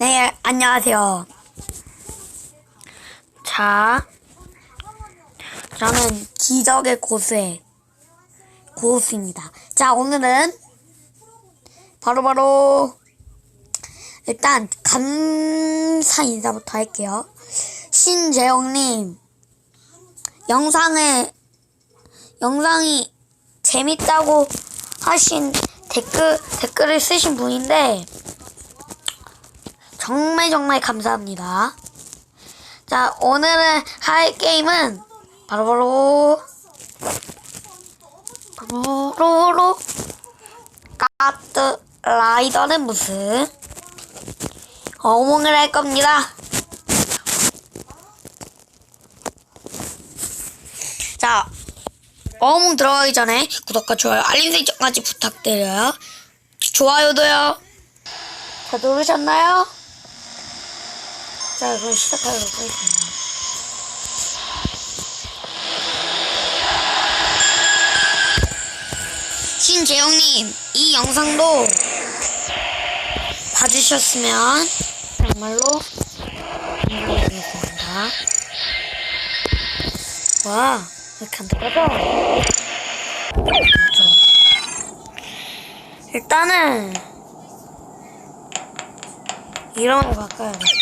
네, 안녕하세요. 자, 저는 기적의 고수의 고수입니다. 자, 오늘은 바로 바로 일단 감사 인사부터 할게요. 신재영님, 영상에, 영상이 재밌다고 하신 댓글, 댓글을 쓰신 분인데, 정말 정말 감사합니다. 자, 오늘은 할 게임은 바로바로 바로바로 카트 라이더는 무슨 어몽을 할 겁니다. 자, 어몽 들어가기 전에 구독과 좋아요, 알림 설정까지 부탁드려요. 좋아요도요. 자, 누르셨나요? 자, 그럼 시작하도록 하겠습니다. 신재영님, 이 영상도 봐주셨으면 정말로 감사드리겠습니다. 와, 왜 이렇게 안 들어가죠? 일단은 이런 거 바꿔야겠다.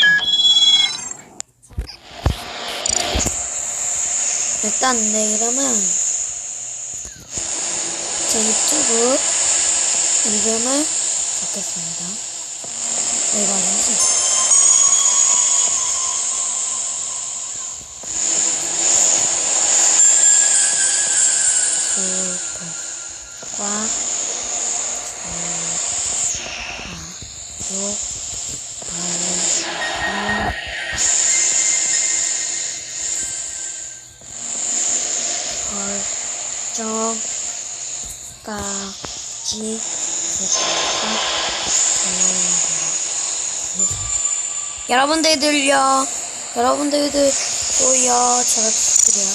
일단 내 이름은 제 유튜브 이름을 적겠습니다. 이거 아니지? 구독과 좋아요 설정까지 부탁드립니다. 여러분들들요, 여러분들도요, 제가 부탁드려요.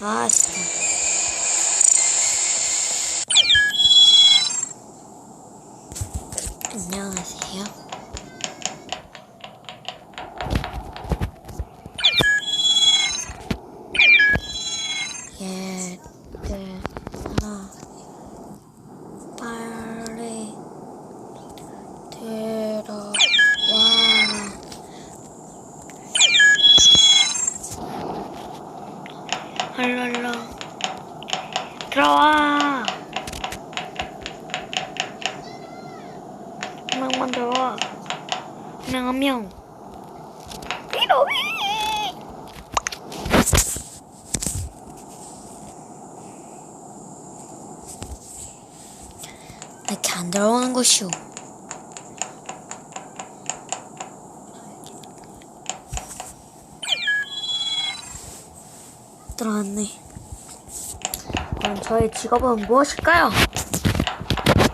아, 진짜. 안녕하세요. 얘들아, 빨리 들어와. 랄랄라. 들어와. 한 명 만 들어와. 한 명, 한 명. 위로, 위! 이렇게 안 들어오는 것이오. 들어왔네. 그럼 저의 직업은 무엇일까요?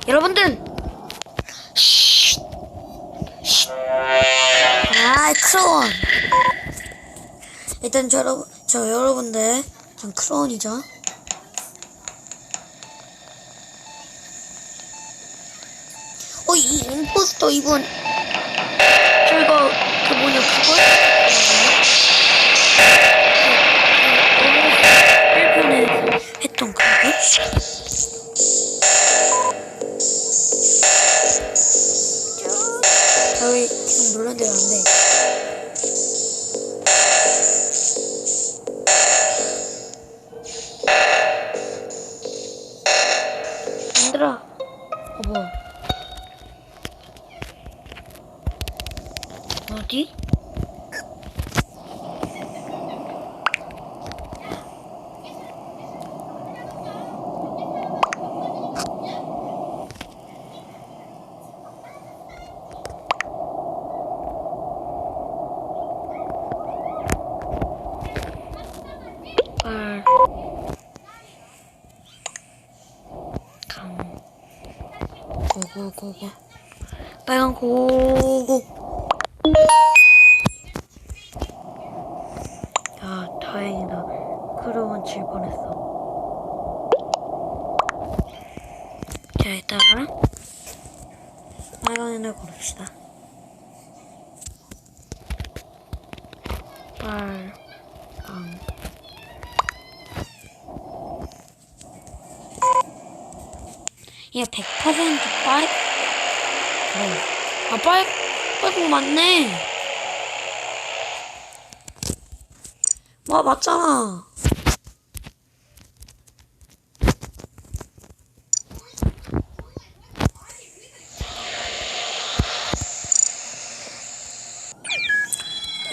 여러분들! 크로원! 일단 저, 여러분, 저 여러분들, 전 크로원이죠. 어, 이 임포스터 이분. 저희가 그 뭐냐 그걸? 일본에 했던 그거? 저희 지금 눌렀는데 안 돼. 고고. 빨간 고고. 아 다행이다. 크루원 질 뻔했어. 자 이따가 빨간 애를 고릅시다. 빨간 이거 100% 빨, 네. 아, 빨, 빨강 맞네. 와, 맞잖아.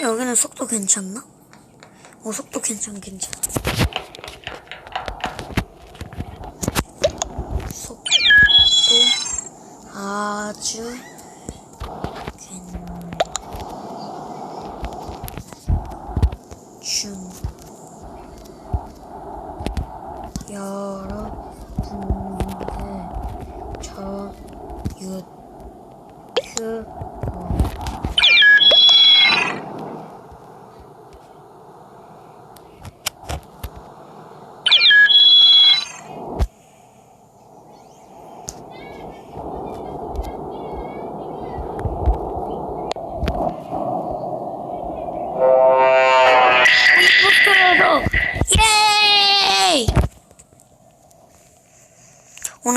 여기는 속도 괜찮나? 어, 속도 괜찮, 괜찮. 속도 아주 괜춘. 여러분들, 저 유튜브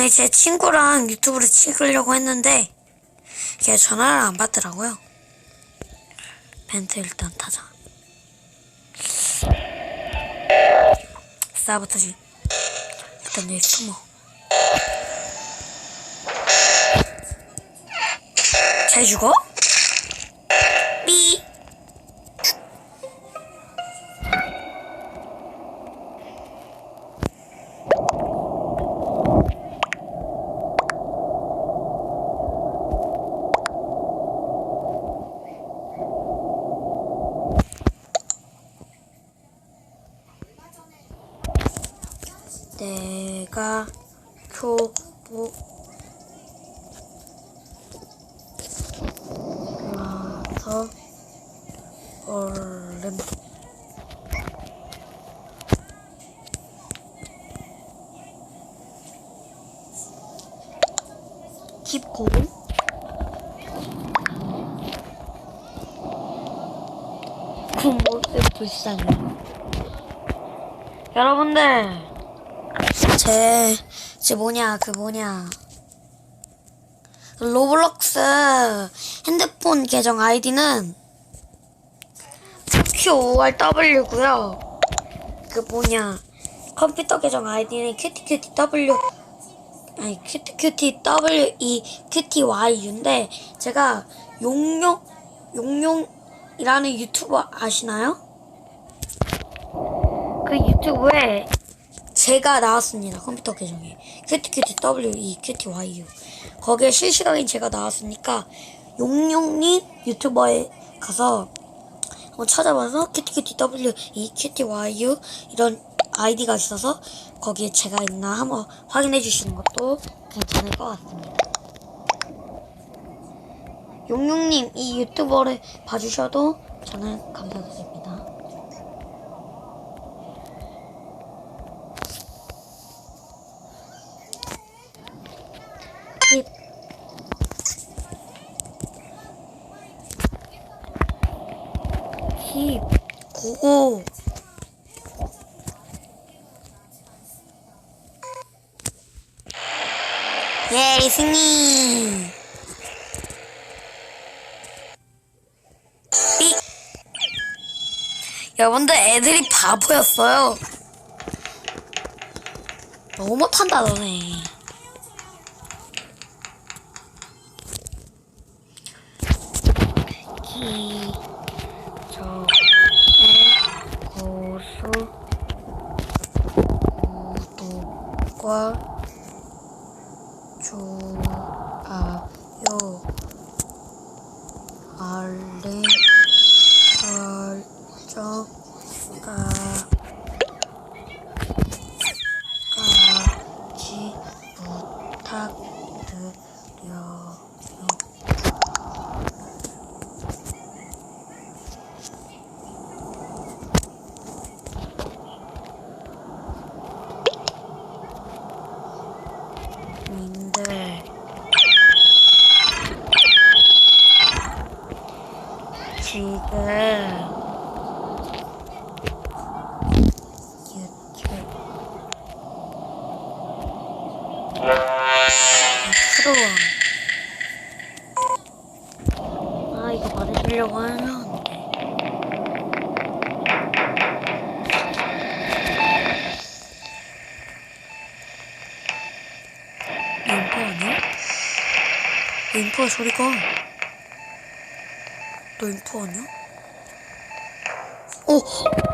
오늘 제 친구랑 유튜브를 찍으려고 했는데 걔 전화를 안 받더라고요. 벤트 일단 타자. 사보타지. 일단 여기 숨어. 잘 죽어? 가 초보 라서 얼른. 깊고 그 모습 불쌍해? 여러분들 제, 제 뭐냐, 그 뭐냐. 로블록스 핸드폰 계정 아이디는 QORW고요. 그 뭐냐. 컴퓨터 계정 아이디는 QTQTW, 아니, QTQTWE QTYU인데, 제가 용용, 용용이라는 유튜버 아시나요? 그 유튜브에 제가 나왔습니다. 컴퓨터 계정에. QTQTWE QTYU. 거기에 실시간인 제가 나왔으니까 용용님 유튜버에 가서 한번 찾아봐서 QTQTWE QTYU 이런 아이디가 있어서 거기에 제가 있나 한번 확인해 주시는 것도 괜찮을 것 같습니다. 용용님 이 유튜버를 봐주셔도 저는 감사드립니다. 고고. 예, 승리. 삑. 여러분들 애들이 바보였어요. 너무 못한다 너네. 기적의 고수 구독과 좋아요 알림 지금 부러워. 아, 이거 말해주려고 하는데. 아, 인포 아니야? 인포 소리가. 너 인포 아니야? 어!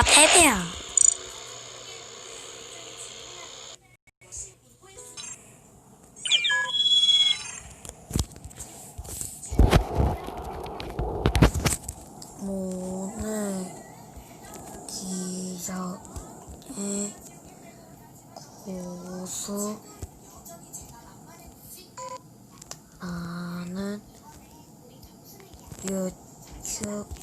나 패배야. 오늘 기사의 고수 나는 유튜브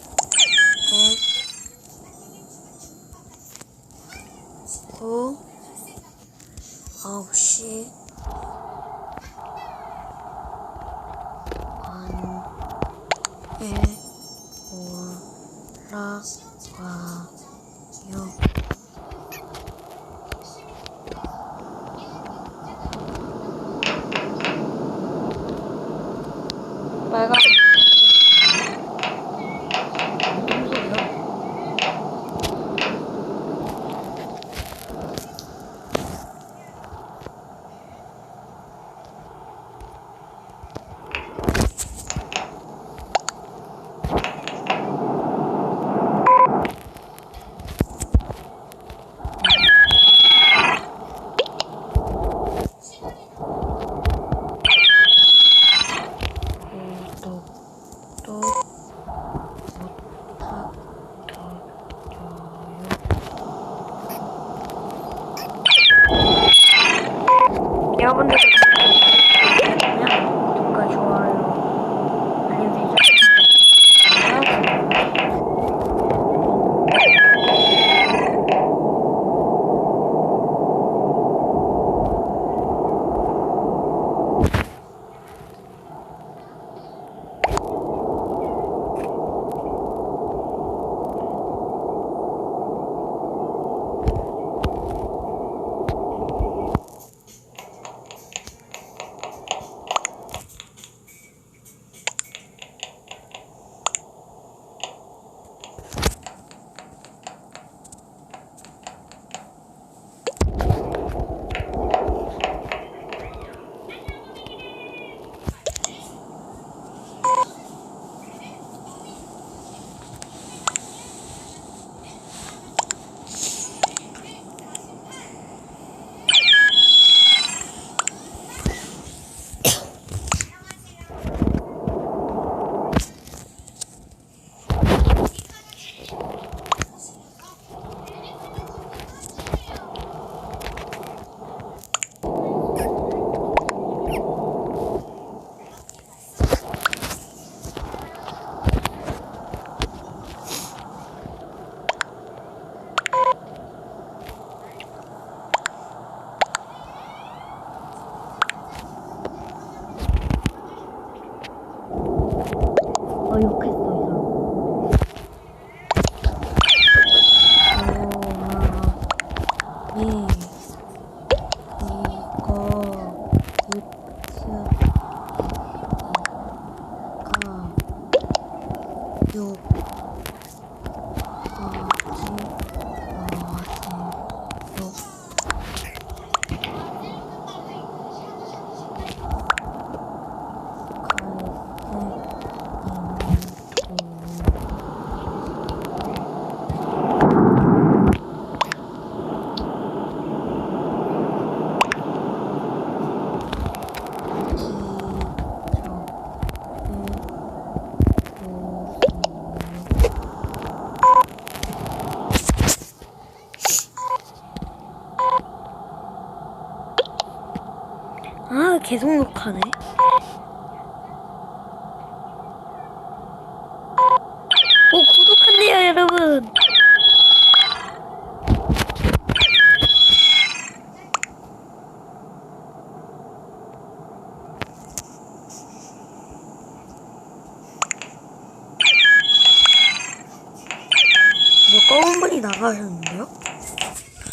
나가셨는데요?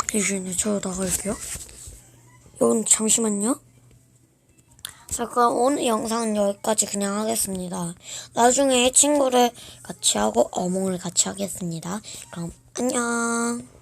잠시만요, 저 나갈게요. 여러분 잠시만요. 자 그럼 오늘 영상은 여기까지 그냥 하겠습니다. 나중에 친구를 같이 하고 어몽을 같이 하겠습니다. 그럼 안녕.